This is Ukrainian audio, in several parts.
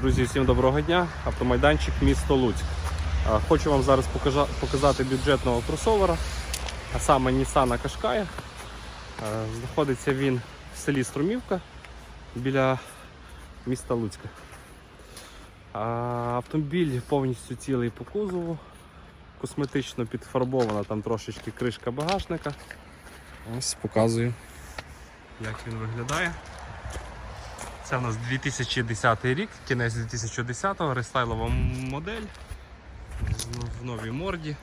Друзі, всім доброго дня. Автомайданчик місто Луцьк. Хочу вам зараз показати бюджетного кросовера, а саме Nissan Qashqai. Знаходиться він в селі Струмівка біля міста Луцька. Автомобіль повністю цілий по кузову, косметично підфарбована там трошечки кришка багажника. Ось показую, як він виглядає. Це у нас 2010 рік, кінець 2010-го, рестайлова модель в новій морді.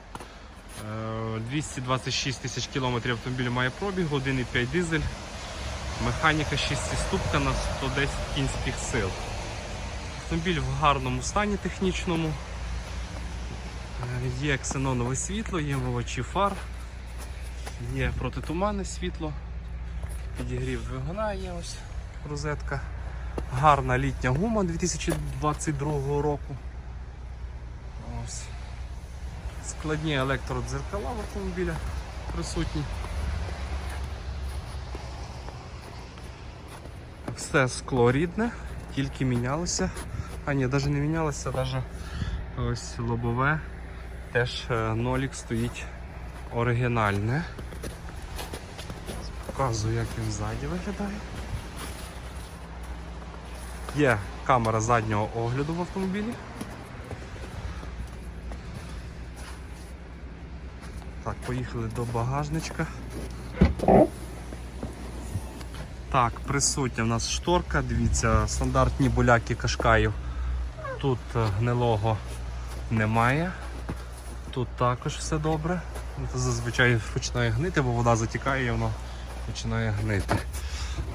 Е, 226 тисяч кілометрів автомобіль має пробіг, 1,5 дизель. Механіка 6-ступка на 110 кінських сил. Автомобіль в гарному стані технічному. Е, Є ксенонове світло, є мовачі фар, є протитуманне світло, підігрів двигуна є ось розетка. Гарна літня гума 2022 року. Ось. Складні електродзеркала в автомобіля присутні. Все скло рідне, тільки мінялося. А ні, навіть не мінялося, навіть ось лобове. Теж е, нолік стоїть оригінальне. Показую, як він ззаді виглядає. Є камера заднього огляду в автомобілі. Так, поїхали до багажничка. Так, присутня в нас шторка, дивіться, стандартні буляки кашкаїв. Тут е, гнилого немає. Тут також все добре. Ну, то Зазвичай починає гнити, бо вода затікає і воно починає гнити.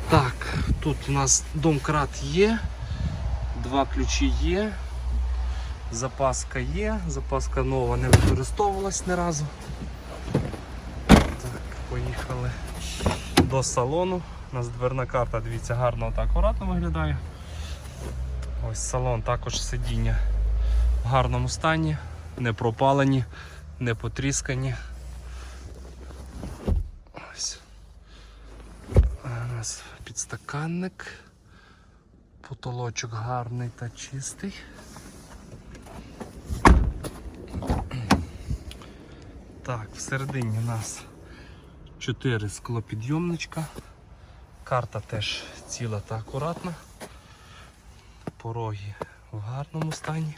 Так, тут у нас домкрат є, два ключі є, запаска є, запаска нова не використовувалась ні разу. Так, поїхали до салону. У нас дверна карта, дивіться, гарно та акуратно виглядає. Ось салон, також сидіння в гарному стані, не пропалені, не потріскані. Ось. У нас підстаканник, потолочок гарний та чистий. Так, всередині у нас 4 склопідйомничка. Карта теж ціла та акуратна. Пороги в гарному стані.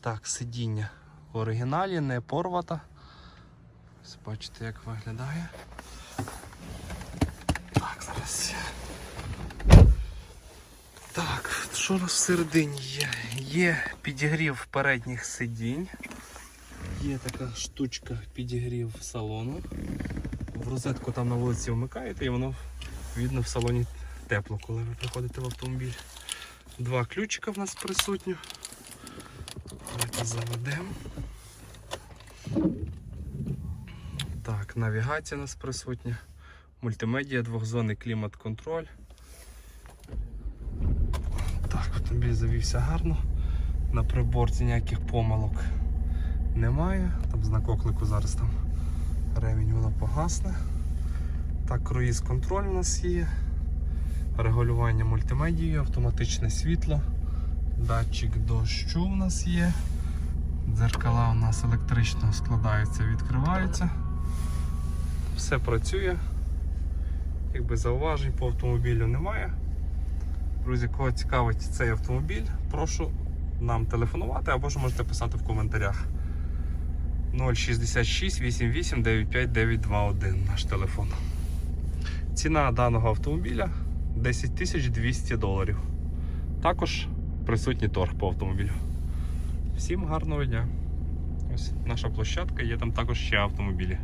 Так, сидіння в оригіналі, не порвата. Ось бачите, як виглядає. Так, зараз. Так, що у нас всередині є? Є підігрів передніх сидінь. Є така штучка підігрів салону. В розетку там на вулиці вмикаєте і воно видно в салоні тепло, коли ви приходите в автомобіль. Два ключика в нас присутні. Давайте заведемо. Так, навігація у нас присутня. Мультимедіа, двохзонний клімат-контроль. Так, автомобіль завівся гарно. На приборці ніяких помилок немає. Там знак оклику зараз там ремінь воно погасне. Так, круїз контроль у нас є. Регулювання мультимедією, автоматичне світло, датчик дощу у нас є. Дзеркала у нас електрично складаються, відкриваються. Все працює. Якби зауважень по автомобілю немає. Друзі, кого цікавить цей автомобіль, прошу нам телефонувати або ж можете писати в коментарях. 066 88 95 921 наш телефон. Ціна даного автомобіля 10 200 доларів. Також присутній торг по автомобілю. Всім гарного дня. Ось наша площадка, є там також ще автомобілі.